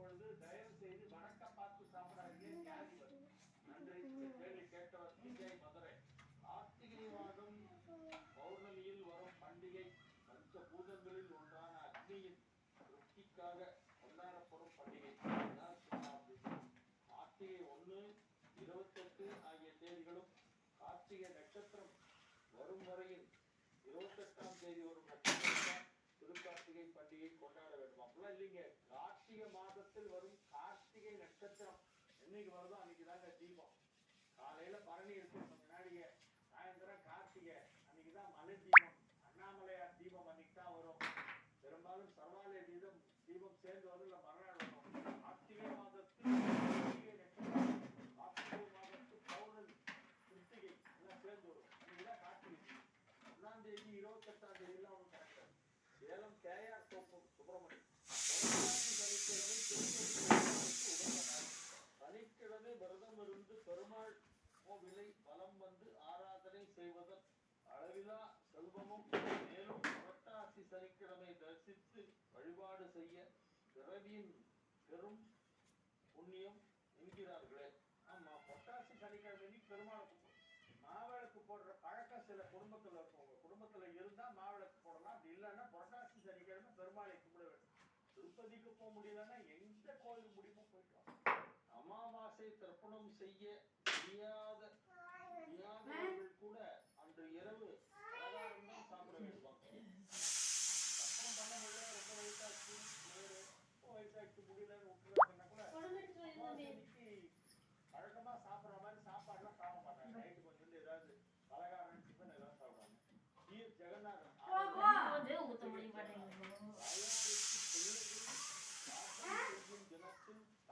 பொழுது தயவு செய்து வணக்க பார்த்து சாப்பிடாதீங்க. நன்றி. கேள்வி கேட்டவர் விஜய் மதுரை. கார்த்திகை மாதம் பௌர்ணமியில் வரும் பண்டிகை பஞ்ச பூதங்களில் ஒன்றான அக்னியின் திருப்திக்காக கொண்டாடப்படும் பண்டிகை. கார்த்திகை ஒண்ணு இருபத்தெட்டு ஆகிய தேதிகளும் கார்த்திகை நட்சத்திரம் வரும் வரையில் இருபத்தெட்டாம் தேதி வரும் நட்சத்திரம் திருக்கார்த்திகை பண்டிகை கொண்டாட வேண்டும் அப்படிலாம் இல்லைங்க. மாதத்தில் வரும் கார்த்திகை நட்சத்திரம். என்னைக்கு வருதோ அன்னைக்கு தாங்க தீபம். காலையில பரணி இருக்கு கொஞ்ச நாளைக்கு சாயந்தரம் கார்த்திகை. அன்னைக்கு தான் மலை தீபம் அண்ணாமலையார் தீபம் அன்னைக்கு தான் வரும் பெரும்பாலும் சர்வாலய தீபம் தீபம் சேர்ந்து வரும் இல்ல மறுநாள் வரும் கார்த்திகை மாதத்தில் கார்த்திகை நட்சத்திரம் கார்த்திகை மாதத்தில் பௌர்ணமி கிருத்திகை எல்லாம் சேர்ந்து வரும் அன்னைக்கு தான் கார்த்திகை ஒன்னாம் தேதி இருபத்தெட்டாம் தேதி எல்லாம் ஒன்று கரெக்ட் சேலம் கேஆர் தோப்பு சுப்பிரமணியம் புரட்டாசி சனிக்கிழமை விரதம் இருந்து பெருமாள் கோவிலை வலம் வந்து ஆராதனை செய்வதன் அளவிலா செல்வமும் மேலும் புரட்டாசி சனிக்கிழமை தரிசித்து வழிபாடு செய்ய பிறவியின் பெரும் புண்ணியம் என்கிறார்களே. ஆமா புரட்டாசி சனிக்கிழமை பெருமாளுக்கு மாவிளக்கு போடுற பழக்கம் சில குடும்பத்துல இருக்கும் குடும்பத்துல இருந்தா மாவிளக்கு போடலாம். அப்படி இல்லைன்னா புரட்டாசி சனிக்கிழமை பெருமாளை கும்பிட வேண்டும் திருப்பதிக்கு போக முடியலன்னா எந்த கோயிலுக்கு முடியுமோ போயிட்டு அமாவாசை தர்ப்பணம் செய்ய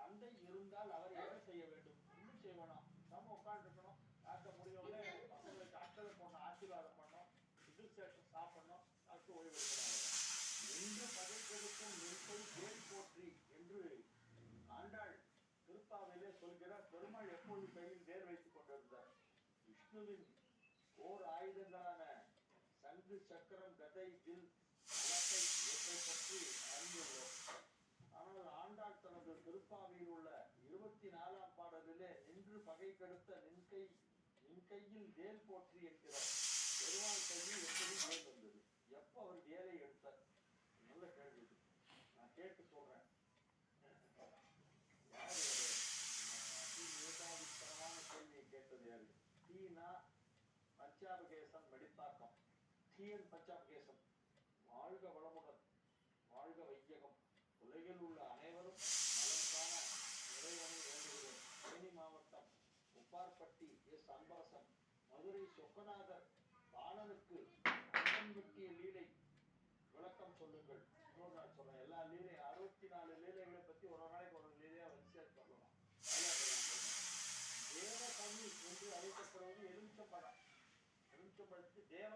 தந்தை இருந்தால் அவர் என்ன செய்ய வேண்டும்? இன்னும் செய்ய நம்ம உட்காந்துருக்கணும் காட்ட முடியவங்களே அவங்களுக்கு அக்கறை போடணும் ஆசீர்வாதம் பண்ணணும் இது சேர்த்து சாப்பிடணும் அடுத்து ஓய்வு எந்த என்று பகை கொடுக்கும் நெருப்பை வேல் போற்றி என்று ஆண்டாள் திருப்பாவையிலே சொல்கிறார் பெருமாள் எப்போது கையில் நேர் வைத்துக் கொண்டிருந்தார்? விஷ்ணுவின் ஓர் ஆயுதங்களான சங்கு சக்கரம் கதை வில் திருப்பாவையில் உள்ள இருபத்தி நாலாம் பாடலிலே நின்று பகை கெடுத்த நின்கை நின்கையில் வேல் போற்றி என்கிறார். பெருமாள் கையில் எப்படி வேல் வந்தது? எப்போ அவர் வேலை எடுத்தார்? நல்ல கேள்வி நான் கேட்டு சொல்றேன். யாரு அதி? கேள்வியை கேட்டது யாரு? தீனா பஞ்சாபகேசன் வெடித்தாக்கம் டிஎன் பஞ்சாபகேசன். வாழ்க வளமுடன் வாழ்க வையகம். உலகில் உள்ள அனைவரும் உப்பார்பட்டி மதுரை சொக்கநாதர் பாணனுக்கு முக்கிய லீலை. விளக்கம் சொல்லுங்கள். இன்னொரு நாள் சொல்றேன். எல்லா லீலை அறுபத்தி நாலு லீலைகளை பத்தி ஒரு நாளைக்கு ஒரு லீலையா வரிசையா சொல்லலாம் தேவ கவி என்று அழைக்கப்படுவது எலுமிச்சம்பழம். எலுமிச்சம்பழத்துக்கு தேவ